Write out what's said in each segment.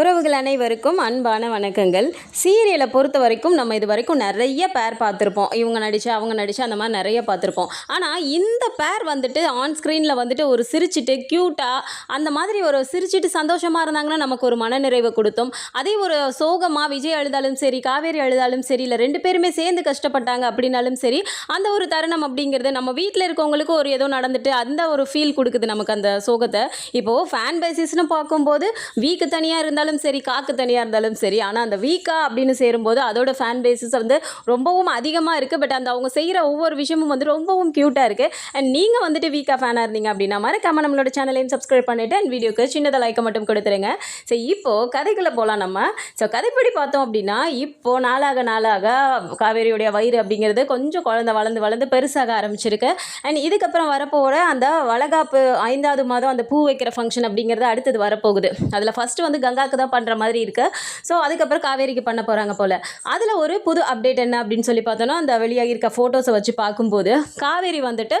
உறவுகள் அனைவருக்கும் அன்பான வணக்கங்கள். சீரியலை பொறுத்த வரைக்கும் நம்ம இது வரைக்கும் நிறைய பேர் பார்த்துருப்போம். இவங்க நடிச்சா அவங்க நடிச்சா அந்த மாதிரி நிறைய பார்த்துருப்போம். ஆனால் இந்த பேர் வந்துட்டு ஆன் ஸ்க்ரீனில் வந்துட்டு ஒரு சிரிச்சிட்டு க்யூட்டாக அந்த மாதிரி ஒரு சிரிச்சிட்டு சந்தோஷமாக இருந்தாங்கன்னா நமக்கு ஒரு மனநிறைவை கொடுத்தோம். அதே ஒரு சோகமாக விஜய் அழுதாலும் சரி காவேரி அழுதாலும் சரி இல்லை ரெண்டு பேருமே சேர்ந்து கஷ்டப்பட்டாங்க அப்படின்னாலும் சரி அந்த ஒரு தருணம் அப்படிங்கிறது நம்ம வீட்டில் இருக்கவங்களுக்கு ஒரு ஏதோ நடந்துட்டு அந்த ஒரு ஃபீல் கொடுக்குது நமக்கு அந்த சோகத்தை. இப்போது ஃபேன் பேசிஸ்னு பார்க்கும்போது வீக்கு தனியாக இருந்தாலும் சரி காக்கு தனியாக இருந்தாலும் சரி ஆனால் அந்த வீக்கா அப்படின்னு சேரும்போது அதோட ஃபேன் பேசிஸ் வந்து ரொம்பவும் அதிகமாக இருக்குது பட் அந்த அவங்க செய்கிற ஒவ்வொரு விஷயமும் வந்து ரொம்பவும் க்யூட்டாக இருக்குது அண்ட் நீங்கள் வந்துட்டு வீக்கா ஃபேனாக இருந்தீங்க அப்படின்னா மறக்காமல் நம்மளோட சேனலையும் சப்ஸ்கிரைப் பண்ணிவிட்டு அண்ட் வீடியோக்கு சின்னதாக லைக்கை மட்டும் கொடுத்துருங்க. ஸோ இப்போது கதைக்குள்ளே போகலாம் நம்ம. ஸோ கதைப்படி பார்த்தோம் அப்படின்னா இப்போது நாளாக நாளாக காவேரியுடைய வயிறு அப்படிங்கிறது கொஞ்சம் குழந்தை வளர்ந்து வளர்ந்து பெருசாக ஆரம்பிச்சிருக்கு. அண்ட் இதுக்கப்புறம் வரப்போகிற அந்த வளகாப்பு ஐந்தாவது மாதம் அந்த பூ வைக்கிற ஃபங்க்ஷன் அப்படிங்கிறது அடுத்தது வரப்போகுது. அதில் ஃபஸ்ட்டு வந்து கங்காக்கு தான் பண்ணுற மாதிரி இருக்கு. ஸோ அதுக்கப்புறம் காவேரிக்கு பண்ண போகிறாங்க போல். அதில் ஒரு புது அப்டேட் என்ன அப்படின்னு சொல்லி பார்த்தோன்னா அந்த வெளியாகி இருக்க ஃபோட்டோஸை வச்சு பார்க்கும்போது காவேரி வந்துட்டு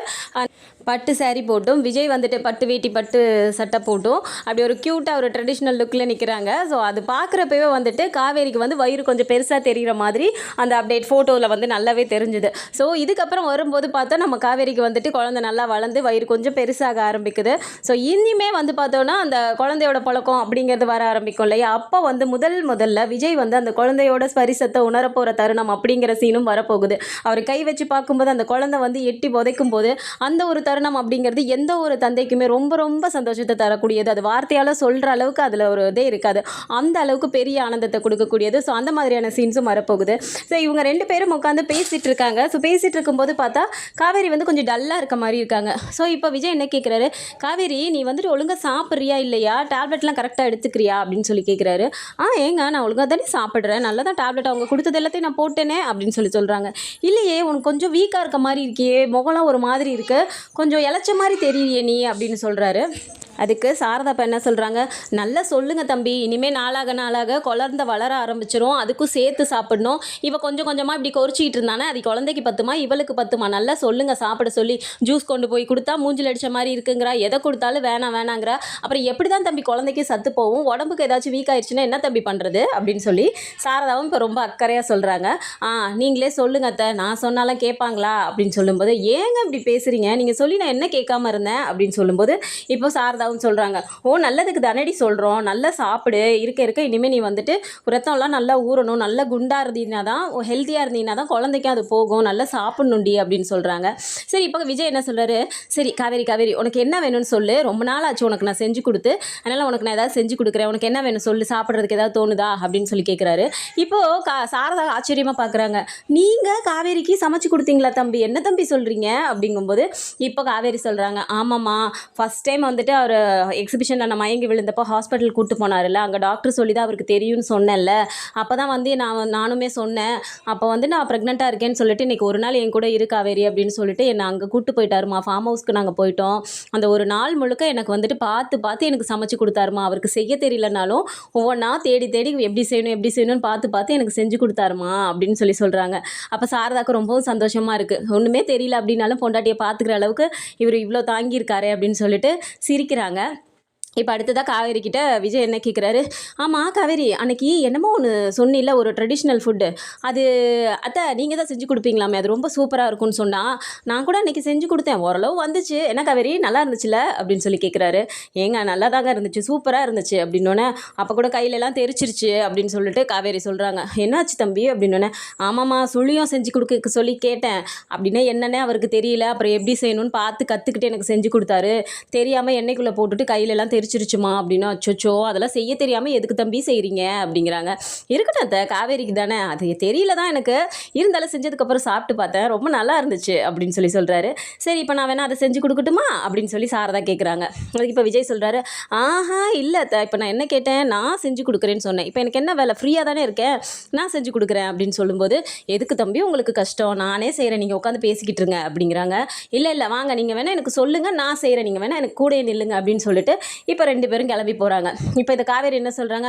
பட்டு சேரீ போட்டும் விஜய் வந்துட்டு பட்டு வேட்டி பட்டு சட்டை போட்டும். அப்படி ஒரு க்யூட்டாக ஒரு ட்ரெடிஷ்னல் லுக்கில் நிற்கிறாங்க ஸோ அது பார்க்குறப்பவே வந்துட்டு காவேரிக்கு வந்து வயிறு கொஞ்சம் பெருசாக தெரிகிற மாதிரி அந்த அப்டேட் ஃபோட்டோவில் வந்து நல்லாவே தெரிஞ்சுது. ஸோ இதுக்கப்புறம் வரும்போது பார்த்தா நம்ம காவேரிக்கு வந்துட்டு குழந்தை நல்லா வளர்ந்து வயிறு கொஞ்சம் பெருசாக ஆரம்பிக்குது. ஸோ இனிமே வந்து பார்த்தோன்னா அந்த குழந்தையோட பழக்கம் அப்படிங்கிறது வர ஆரம்பிக்கும். இல்லையா அப்போ வந்து முதல் முதல்ல விஜய் வந்து அந்த குழந்தையோட ஸ்பரிசத்தை உணரப்போகிற தருணம் அப்படிங்கிற சீனும் வரப்போகுது. அவர் கை வச்சு பார்க்கும்போது அந்த குழந்தை வந்து எட்டி புதைக்கும் போது அந்த ஒரு தருணம் அப்படிங்கிறது எந்த ஒரு தந்தைக்குமே ரொம்ப ரொம்ப சந்தோஷத்தை தரக்கூடியது. அது வார்த்தையால் சொல்கிற அளவுக்கு அதில் ஒரு இதே இருக்காது. அந்த அளவுக்கு பெரிய ஆனந்தத்தை கொடுக்கக்கூடியது. ஸோ அந்த மாதிரியான சீன்ஸும் வரப்போகுது. ஸோ இவங்க ரெண்டு பேரும் உட்காந்து பேசிகிட்டு இருக்காங்க. ஸோ பேசிகிட்டு இருக்கும்போது பார்த்தா காவேரி வந்து கொஞ்சம் டல்லாக இருக்க மாதிரி இருக்காங்க. ஸோ இப்போ விஜய் என்ன கேட்குறாரு காவேரி நீ வந்துட்டு ஒழுங்காக சாப்பிட்றியா இல்லையா? டேப்லெட்லாம் கரெக்டாக எடுத்துக்கிறியா? அப்படின்னு சொல்லி கேட்குறாரு ஆ ஏங்க நான் ஒழுங்காக தானே சாப்பிட்றேன். நல்லா தான் டேப்லெட் அவங்க கொடுத்தது எல்லாத்தையும் நான் போட்டேனே அப்படின்னு சொல்லி சொல்கிறாங்க இல்லையே உனக்கு கொஞ்சம் வீக்காக இருக்க மாதிரி இருக்கியே. முகம்லாம் ஒரு மாதிரி இருக்கு. கொஞ்சம் இளைச்ச மாதிரி தெரியலையே நீ அப்படின்னு சொல்கிறாரு அதுக்கு சாரதா அப்பா என்ன சொல்கிறாங்க நல்லா சொல்லுங்கள் தம்பி. இனிமேல் நாளாக நாளாக குழந்த வளர ஆரம்பிச்சிரும். அதுக்கும் சேர்த்து சாப்பிடணும். இவள் கொஞ்சம் கொஞ்சமாக இப்படி கொறிச்சிக்கிட்டு இருந்தானே. அது குழந்தைக்கு பத்துமா? இவளுக்கு பத்துமா? நல்லா சொல்லுங்கள் சாப்பிட சொல்லி ஜூஸ் கொண்டு போய் கொடுத்தா மூஞ்சில் அடித்த மாதிரி இருக்குங்கிறா. எதை கொடுத்தாலும் வேணாம் வேணாங்கிறா. அப்புறம் எப்படி தான் தம்பி குழந்தைக்கு சத்து போகும்? உடம்புக்கு ஏதாச்சும் வீக் ஆயிடுச்சுன்னா என்ன தம்பி பண்ணுறது அப்படின்னு சொல்லி சாரதாவும் இப்போ ரொம்ப அக்கறையாக சொல்கிறாங்க ஆ நீங்களே சொல்லுங்க அத்தை. நான் சொன்னாலும் கேட்பாங்களா? அப்படின்னு சொல்லும்போது ஏங்க இப்படி பேசுகிறீங்க நீங்கள் சொல்லி நான் என்ன கேட்காம இருந்தேன்? அப்படின்னு சொல்லும்போது இப்போ சாரதாவும் சொல்கிறாங்க ஓ நல்லதுக்கு தானடி சொல்கிறோம் நல்லா சாப்பிடு. இருக்க இருக்க இனிமேல் நீ வந்துட்டு ரத்தம்லாம் நல்லா ஊறணும். நல்லா குண்டாக இருந்தீங்கன்னா தான் ஹெல்த்தியாக இருந்தீங்கன்னா தான் குழந்தைக்கும் அது போகும். நல்லா சாப்பிட்ணுண்டி அப்படின்னு சொல்கிறாங்க சரி இப்போ விஜய் என்ன சொல்கிறாரு சரி காவேரி காவேரி உனக்கு என்ன வேணும்னு சொல்லு. ரொம்ப நாள் ஆச்சு உனக்கு நான் செஞ்சு கொடுத்து. அதனால் உனக்கு நான் ஏதாவது செஞ்சு கொடுக்குறேன். உனக்கு என்ன வேணும் சொல்லு. சாப்பிட்றதுக்கு ஏதாவது தோணுதா? அப்படின்னு சொல்லி கேட்குறாரு இப்போது கா சாரதா ஆச்சரியமாக பார்க்குறாங்க நீங்கள் காவேரிக்கு சமைச்சு கொடுத்தீங்களா தம்பி? என்ன தம்பி சொல்கிறீங்க அப்படிங்கும்போது இப்போ காவேரி சொல்கிறாங்க ஆமாம்மா. ஃபஸ்ட் டைம் வந்துட்டு அவர் எக்ஸிபிஷனில் நான் மயங்கி விழுந்தப்போ ஹாஸ்பிட்டல் கூட்டு போனார்ல அங்கே டாக்டர் சொல்லி தான் அவருக்கு தெரியும்னு சொன்னேன்ல. அப்போ தான் வந்து நான் நானுமே சொன்னேன். அப்போ வந்து நான் ப்ரெக்னெண்ட்டாக இருக்கேன்னு சொல்லிட்டு இன்றைக்கி ஒரு நாள் என் கூட இருக்காவேரி அப்படின்னு சொல்லிட்டு என்னை அங்கே கூட்டு போயிட்டாருமா. ஃபார்ம் ஹவுஸ்க்கு நாங்கள் போயிட்டோம். அந்த ஒரு நாள் முழுக்க எனக்கு வந்துட்டு பார்த்து பார்த்து எனக்கு சமைச்சு கொடுத்தாருமா. அவருக்கு செய்ய தெரியலனாலும் ஒவ்வொன்றா தேடி தேடி எப்படி செய்யணும் எப்படி செய்யணும்னு பார்த்து பார்த்து எனக்கு செஞ்சு கொடுத்தாருமா அப்படின்னு சொல்லி சொல்கிறாங்க அப்போ சாரதாக்கு ரொம்பவும் சந்தோஷமாக இருக்குது ஒன்றுமே தெரியல அப்படின்னாலும் பொண்டாட்டியை பார்த்துக்கிற அளவுக்கு இவர் இவ்வளோ தாங்கியிருக்காரு அப்படின்னு சொல்லிட்டு சிரிக்கிறாங்க. சொல்கிறாங்க இப்போ அடுத்ததாக காவேரி கிட்ட விஜய் என்ன கேட்குறாரு ஆமாம் காவேரி அன்னைக்கு என்னமோ ஒன்று சொன்னில்ல ஒரு ட்ரெடிஷ்னல் ஃபுட்டு அது அத்தை நீங்கள் தான் செஞ்சு கொடுப்பீங்களாமே அது ரொம்ப சூப்பராக இருக்கும்னு சொன்னால் நான் கூட அன்னைக்கு செஞ்சு கொடுத்தேன். ஓரளவு வந்துச்சு. என்ன காவேரி நல்லா இருந்துச்சுல அப்படின்னு சொல்லி கேட்குறாரு ஏங்க நல்லா தாங்க இருந்துச்சு சூப்பராக இருந்துச்சு அப்படின்னோடனே அப்போ கூட கையிலலாம் தெரிச்சிருச்சு அப்படின்னு சொல்லிட்டு காவேரி சொல்கிறாங்க என்னாச்சு தம்பி? அப்படின்னோடனே ஆமாம்மா சுழியும் செஞ்சு கொடுக்க சொல்லி கேட்டேன். அப்படின்னா என்னென்னே அவருக்கு தெரியல. அப்புறம் எப்படி செய்யணும்னு பார்த்து கற்றுக்கிட்டு எனக்கு செஞ்சு கொடுத்தாரு. தெரியாமல் எண்ணெய்க்குள்ளே போட்டுட்டு கையிலலாம் தெரிச்சிருச்சுமா அப்படின்னா அச்சோச்சோ அதெல்லாம் செய்ய தெரியாமல் எதுக்கு தம்பி செய்கிறீங்க அப்படிங்கிறாங்க. இருக்கட்டும் அத்தை காவேரிக்கு தானே. அது தெரியல தான் எனக்கு. இருந்தாலும் செஞ்சதுக்கப்புறம் சாப்பிட்டு பார்த்தேன். ரொம்ப நல்லா இருந்துச்சு அப்படின்னு சொல்லி சொல்கிறாரு சரி இப்போ நான் வேணால் அதை செஞ்சு கொடுக்கட்டுமா? அப்படின்னு சொல்லி சாரதா கேட்குறாங்க அதுக்கு இப்போ விஜய் சொல்கிறாரு ஆஹா இல்லை அத்தை. இப்போ நான் என்ன கேட்டேன்? நான் செஞ்சு கொடுக்குறேன்னு சொன்னேன். இப்போ எனக்கு என்ன வேலை? ஃப்ரீயாக தானே இருக்கேன். நான் செஞ்சு கொடுக்குறேன். அப்படின்னு சொல்லும்போது எதுக்கு தம்பி? உங்களுக்கு கஷ்டம். நானே செய்கிறேன் நீங்கள் உட்காந்து பேசிக்கிட்டு இருங்க. அப்படிங்கிறாங்க. இல்லை இல்லை. வாங்க. நீங்கள் வேணால் எனக்கு சொல்லுங்கள் நான் செய்கிறேன் நீங்கள் வேணால் எனக்கு கூட நில்லுங்க. அப்படின்னு சொல்லிட்டு இப்போ ரெண்டு பேரும் கிளம்பி போகிறாங்க இப்போ இந்த காவேரி என்ன சொல்கிறாங்க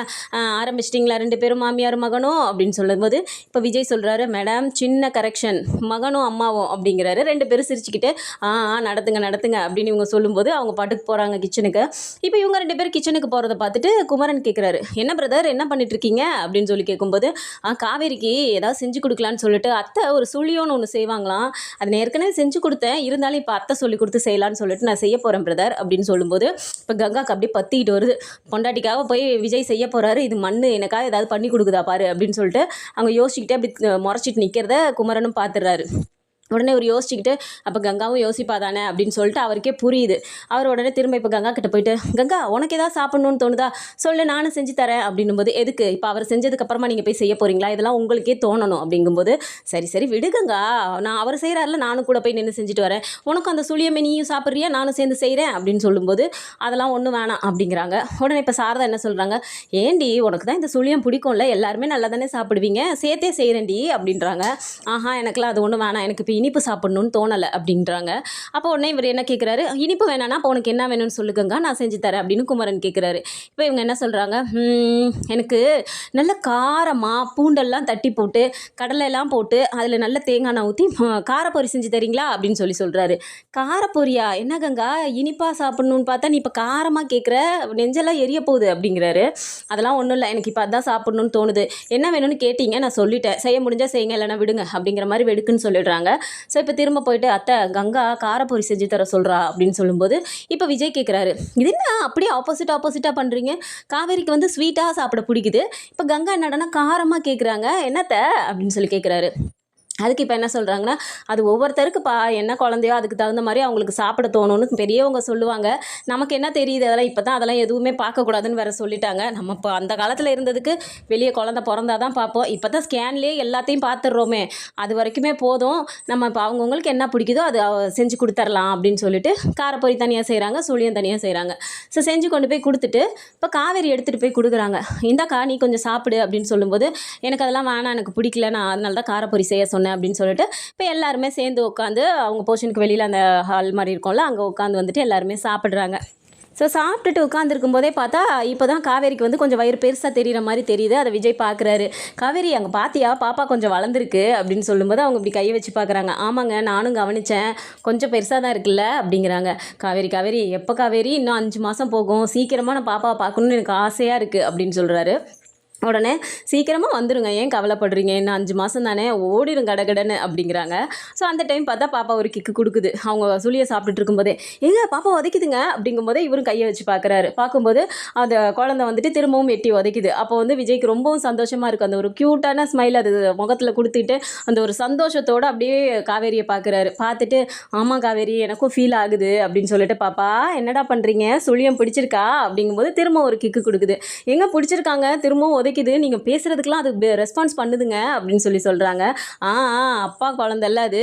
ஆரம்பிச்சிட்டிங்களா ரெண்டு பேரும் மாமியார் மகனும்? அப்படின்னு சொல்லும்போது இப்போ விஜய் சொல்கிறாரு மேடம் சின்ன கரெக்ஷன் மகனும் அம்மாவும் அப்படிங்கிறாரு. ரெண்டு பேரும் சிரிச்சுக்கிட்டு ஆ ஆ, நடத்துங்க நடத்துங்க அப்படின்னு இவங்க சொல்லும்போது அவங்க பாட்டுக்கு போகிறாங்க கிச்சனுக்கு இப்போ இவங்க ரெண்டு பேரும் கிச்சனுக்கு போகிறத பார்த்துட்டு குமரன் கேட்குறாரு என்ன பிரதர் என்ன பண்ணிட்டுருக்கீங்க? அப்படின்னு சொல்லி கேட்கும்போது ஆ காவேரிக்கு ஏதாவது செஞ்சு கொடுக்கலான்னு சொல்லிட்டு அத்தை ஒரு சுழியோன்னு ஒன்று செய்வாங்களாம். அது நான் ஏற்கனவே செஞ்சு கொடுத்தேன் இருந்தாலும் இப்போ அத்தை சொல்லி கொடுத்து செய்யலான்னு சொல்லிட்டு நான் செய்ய போகிறேன் பிரதர் அப்படின்னு சொல்லும்போது இப்போ கங்கா கங்காக்கு அப்படியே பத்திக்கிட்டு வருது. பொண்டாட்டிக்காக போய் விஜய் செய்ய போகிறாரு இது மண் எனக்காக ஏதாவது பண்ணி கொடுக்குதா பாரு அப்படின்னு சொல்லிட்டு அவங்க யோசிச்சுக்கிட்டே அப்படி முறைச்சிட்டு நிற்கிறத குமரனும் பார்த்துடுறாரு உடனே ஒரு யோசிச்சுக்கிட்டு அப்போ கங்காவும் யோசிப்பா தானே அப்படின்னு சொல்லிட்டு அவருக்கே புரியுது. அவர் உடனே திரும்ப இப்போ கங்கா கிட்ட போயிட்டு கங்கா உனக்கு ஏதாவது சாப்பிட்ணுன்னு தோணுதா? சொல்லு நானும் செஞ்சு தரேன். அப்படின்னும் போது எதுக்கு? இப்போ அவர் செஞ்சதுக்கப்புறமா நீங்கள் போய் செய்ய போகிறீங்களா இதெல்லாம் உங்களுக்கே தோணணும். அப்படிங்கும்போது சரி சரி விடுகங்கா நான் அவர் செய்கிறாருல நானும் கூட போய் நின்று செஞ்சுட்டு வரேன். உனக்கும் அந்த சுழியமே நீயும் சாப்பிட்றியா? நானும் சேர்ந்து செய்கிறேன் அப்படின்னு சொல்லும்போது அதெல்லாம் ஒன்றும் வேணாம். அப்படிங்கிறாங்க. உடனே இப்போ சாரதா என்ன சொல்கிறாங்க ஏண்டி உனக்கு தான் இந்த சுழியம் பிடிக்கும்ல? எல்லாருமே நல்லா தானே சாப்பிடுவீங்க? சேர்த்தே செய்கிறேன்டி அப்படின்றாங்க. ஆஹா எனக்குலாம் அது ஒன்றும் வேணாம். எனக்கு இப்போ இனிப்பு சாப்பிட்ணுன்னு தோணலை அப்படின்றாங்க. அப்போ உடனே இவர் என்ன கேட்குறாரு இனிப்பு வேணான்னா அப்போ உனக்கு என்ன வேணும்னு சொல்லுங்கங்க நான் செஞ்சு தரேன் அப்படின்னு குமரன் கேட்குறாரு இப்போ இவங்க என்ன சொல்கிறாங்க எனக்கு நல்ல காரமாக பூண்டெல்லாம் தட்டி போட்டு கடலையெல்லாம் போட்டு அதில் நல்ல தேங்காய் எண்ணெய் ஊற்றி காரப்பொரி செஞ்சு தரீங்களா? அப்படின்னு சொல்லி சொல்கிறாரு காரப்பொரியா? என்ன கங்கா? இனிப்பாக சாப்பிட்ணுன்னு பார்த்தா நீ இப்போ காரமாக கேட்குற நெஞ்செல்லாம் எரிய போகுது அப்படிங்கிறாரு. அதெல்லாம் ஒன்றும் இல்லை எனக்கு இப்போ அதான் சாப்பிட்ணுன்னு தோணுது. என்ன வேணும்னு கேட்டீங்க நான் சொல்லிட்டேன். செய்ய முடிஞ்சால் செய்யுங்க இல்லைனா விடுங்க அப்படிங்கிற மாதிரி வெடுக்குன்னு சொல்லிடுறாங்க. ஸோ இப்போ திரும்ப போயிட்டு அத்தை கங்கா காரப்பொரி செஞ்சு தர சொல்கிறா அப்படின்னு சொல்லும்போது இப்போ விஜய் கேட்குறாரு இது என்ன? அப்படியே ஆப்போசிட் ஆப்போசிட்டாக பண்ணுறீங்க காவேரிக்கு வந்து ஸ்வீட்டாக சாப்பிட பிடிக்குது. இப்போ கங்கா என்னடனா காரமாக கேட்குறாங்க என்னத்த? அப்படின்னு சொல்லி கேட்குறாரு அதுக்கு இப்போ என்ன சொல்கிறாங்கன்னா அது ஒவ்வொருத்தருக்கு பா என்ன குழந்தையோ அதுக்கு தகுந்த மாதிரி அவங்களுக்கு சாப்பிட தோணும்னு பெரியவங்க சொல்லுவாங்க. நமக்கு என்ன தெரியுது? அதெல்லாம் இப்போ தான் அதெல்லாம் எதுவுமே பார்க்கக்கூடாதுன்னு வேறு சொல்லிட்டாங்க. நம்ம இப்போ அந்த காலத்தில் இருந்ததுக்கு வெளியே குழந்தை பிறந்தா தான் பார்ப்போம். இப்போ தான் ஸ்கேன்லேயே எல்லாத்தையும் பார்த்துடுறோமே. அது வரைக்குமே போதும். நம்ம இப்போ அவங்கவுங்களுக்கு என்ன பிடிக்குதோ அது செஞ்சு கொடுத்துர்லாம் அப்படின்னு சொல்லிட்டு காரப்பொரி தனியாக செய்கிறாங்க சுழியம் தனியாக செய்கிறாங்க ஸோ செஞ்சு கொண்டு போய் கொடுத்துட்டு இப்போ காவேரி எடுத்துகிட்டு போய் கொடுக்குறாங்க. இந்தாக்கா நீ கொஞ்சம் சாப்பிடு அப்படின்னு சொல்லும்போது எனக்கு அதெல்லாம் வேணாம் எனக்கு பிடிக்கல நான் அதனால தான் காரப்பொரி செய்ய சொன்னேன். அப்படின்னு சொல்லிட்டு இப்போ எல்லாருமே சேர்ந்து உட்காந்து அவங்க போர்ஷனுக்கு வெளியில் அந்த ஹால் மாதிரி இருக்கும்ல அங்கே உட்காந்து வந்துட்டு எல்லாருமே சாப்பிட்றாங்க. ஸோ சாப்பிட்டுட்டு உட்காந்துருக்கும் போதே பார்த்தா இப்போ தான் காவேரிக்கு வந்து கொஞ்சம் வயிறு பெருசாக தெரியிற மாதிரி தெரியுது. அதை விஜய் பார்க்குறாரு காவேரி அங்கே பார்த்தியா பாப்பா கொஞ்சம் வளர்ந்துருக்கு அப்படின்னு சொல்லும்போது அவங்க இப்படி கையை வச்சு பார்க்குறாங்க ஆமாங்க நானும் கவனித்தேன் கொஞ்சம் பெருசாக தான் இருக்குல்ல அப்படிங்கிறாங்க. காவேரி காவேரி எப்போ காவேரி? இன்னும் அஞ்சு மாதம் போகும். சீக்கிரமாக நான் பாப்பாவை பார்க்கணுன்னு எனக்கு ஆசையாக இருக்குது அப்படின்னு சொல்கிறாரு உடனே சீக்கிரமாக வந்துடுங்க ஏன் கவலைப்படுறீங்க? இன்னும் அஞ்சு மாதம் தானே? ஓடிடும் கடகடன்னு அப்படிங்கிறாங்க. ஸோ அந்த டைம் பார்த்தா பாப்பா ஒரு கிக்கு கொடுக்குது. அவங்க சுளியை சாப்பிட்டுட்டு இருக்கும்போதே எங்க பாப்பா உதைக்குதுங்க? அப்படிங்கும்போதே இவரும் கையை வச்சு பார்க்குறாரு பார்க்கும்போது அந்த குழந்தை வந்துட்டு திரும்பவும் எட்டி உதைக்குது. அப்போ வந்து விஜய்க்கு ரொம்பவும் சந்தோஷமாக இருக்குது அந்த ஒரு க்யூட்டான ஸ்மைல் அது முகத்தில் கொடுத்துட்டு அந்த ஒரு சந்தோஷத்தோடு அப்படியே காவேரியை பார்க்குறாரு பார்த்துட்டு ஆமாம் காவேரி எனக்கும் ஃபீல் ஆகுது. அப்படின்னு சொல்லிட்டு பாப்பா என்னடா பண்ணுறீங்க சுழியம் பிடிச்சிருக்கா? அப்படிங்கும்போது திரும்ப ஒரு கிக்கு கொடுக்குது. எங்கே பிடிச்சிருக்காங்க? திரும்பவும் உதைக்குது நீங்கள் பேசுகிறதுக்கெலாம் அது ரெஸ்பான்ஸ் பண்ணுதுங்க அப்படின்னு சொல்லி சொல்கிறாங்க ஆ ஆ, அப்பா குழந்தல்ல அது.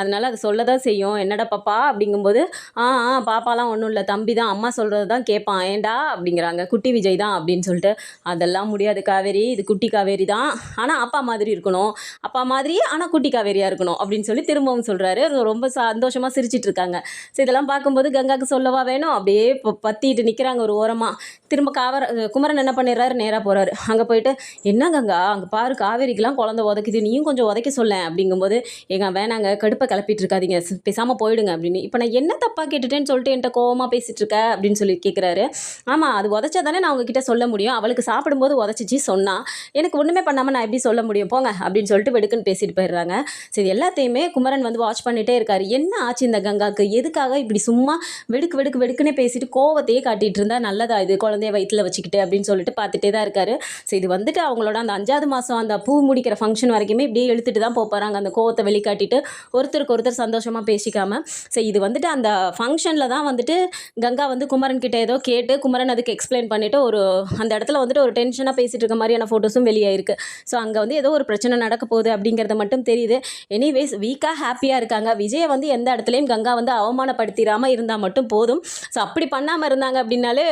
அதனால அது சொல்ல தான் செய்யும். என்னடா பாப்பா? அப்படிங்கும்போது ஆ ஆ பாப்பாலாம் ஒன்றும் இல்லை தம்பி தான் அம்மா சொல்கிறது தான் கேட்பான். ஏண்டா அப்படிங்கிறாங்க. குட்டி விஜய் தான் அப்படின்னு சொல்லிட்டு. அதெல்லாம் முடியாது காவேரி. இது குட்டி காவேரி தான். ஆனால் அப்பா மாதிரி இருக்கணும். அப்பா மாதிரி ஆனால் குட்டி காவேரியாக இருக்கணும் அப்படின்னு சொல்லி திரும்பவும் சொல்கிறாரு ரொம்ப சந்தோஷமாக சிரிச்சிட்டு இருக்காங்க. ஸோ இதெல்லாம் பார்க்கும்போது கங்காக்கு சொல்லவா வேணும்? அப்படியே இப்போ பத்திட்டு நிற்கிறாங்க ஒரு ஓரமாக திரும்ப காவர குமரன் என்ன பண்ணிடுறாரு? நேராக போகிறாரு அங்கே போயிட்டு என்ன அங்கே? பாரு காவேரிக்கெலாம் குழந்தை உதைக்குது. நீயும் கொஞ்சம் உதைக்க சொல்ல அப்படிங்கும்போது ஏங்க வேணாங்க கடுப்பை கிளப்பிட்டு இருக்காதீங்க. பேசாமல் போயிடுங்க. அப்படின்னு. இப்போ நான் என்ன தப்பாக கேட்டுட்டேன்னு சொல்லிட்டு என்கிட்ட கோவமாக பேசிட்டு இருக்க? அப்படின்னு சொல்லி கேட்குறாரு ஆமாம் அது உதச்சா தானே நான் உங்ககிட்ட சொல்ல முடியும். அவளுக்கு சாப்பிடும்போது உதச்சிச்சு சொன்னால் எனக்கு ஒன்றுமே பண்ணாமல் நான் எப்படி சொல்ல முடியும்? போங்க அப்படின்னு சொல்லிட்டு வெடுக்குன்னு பேசிட்டு போயிடுறாங்க. சரி எல்லாத்தையுமே குமரன் வந்து வாட்ச் பண்ணிட்டே இருக்காரு. என்ன ஆச்சு இந்த கங்காக்கு? எதுக்காக இப்படி சும்மா வெடுக்கு வெடுக்கு வெடுக்குன்னு பேசிட்டு கோவத்தையே காட்டிகிட்டு இருந்தால் நல்லதா இது? குழந்தைய வயிற்றில் வச்சுக்கிட்டு அப்படின்னு சொல்லிட்டு பார்த்துட்டே தான் இருக்காரு. ஸோ இது வந்துட்டு அவங்களோட அந்த அஞ்சாவது மாதம் அந்த பூ முடிக்கிற ஃபங்க்ஷன் வரைக்குமே இப்படியே இழுத்துட்டு தான் போகிறாங்க அந்த கோவத்தை வெளிக்காட்டிட்டு ஒருத்தருக்கு ஒருத்தர் சந்தோஷமாக பேசிக்காமல் ஸோ இது வந்துட்டு அந்த ஃபங்க்ஷனில் தான் வந்துட்டு கங்கா வந்து குமரன் கிட்டே ஏதோ கேட்டு குமரன் அதுக்கு எக்ஸ்பிளைன் பண்ணிவிட்டு ஒரு அந்த இடத்துல வந்துட்டு ஒரு டென்ஷனாக பேசிட்டு இருக்க மாதிரியான ஃபோட்டோஸும் வெளியாயிருக்கு. ஸோ அங்கே வந்து ஏதோ ஒரு பிரச்சனை நடக்க போகுது அப்படிங்கிறது மட்டும் தெரியுது. எனிவேஸ் வீக்காக ஹாப்பியாக இருக்காங்க. விஜயை வந்து எந்த இடத்துலையும் கங்கா வந்து அவமானப்படுத்திடாமல் இருந்தால் மட்டும் போதும். ஸோ அப்படி பண்ணாமல் இருந்தாங்க அப்படின்னாலே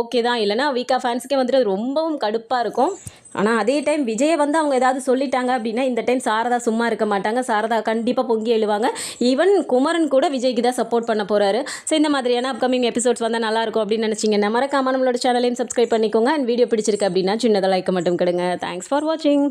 ஓகே தான். இல்லைனா வீக்கா ஃபேன்ஸுக்கே வந்துட்டு ரொம்பவும் கடுப்பாக இருக்கும். இருக்கும். ஆனால் அதே டைம் விஜயை வந்து அவங்க ஏதாவது சொல்லிட்டாங்க அப்படின்னா இந்த டைம் சாரதா சும்மா இருக்க மாட்டாங்க. சாரதா கண்டிப்பாக பொங்கி எழுவாங்க. ஈவன் குமரன் கூட விஜய்க்கு தான் சப்போர்ட் பண்ண போகிறாரு ஸோ இந்த மாதிரியான அப்கமிங் எபிசோட்ஸ் வந்தால் நல்லாயிருக்கும் அப்படின்னு நினச்சிங்கன்னா மறக்காமல் நம்மளோட சேனலையும் சப்ஸ்கிரைப் பண்ணிக்கோங்க. அண்ட் வீடியோ பிடிச்சிருக்கு அப்படின்னா சின்னதாக லைக் மட்டும் கெடுங்க. தேங்க்ஸ் ஃபார் வாட்சிங்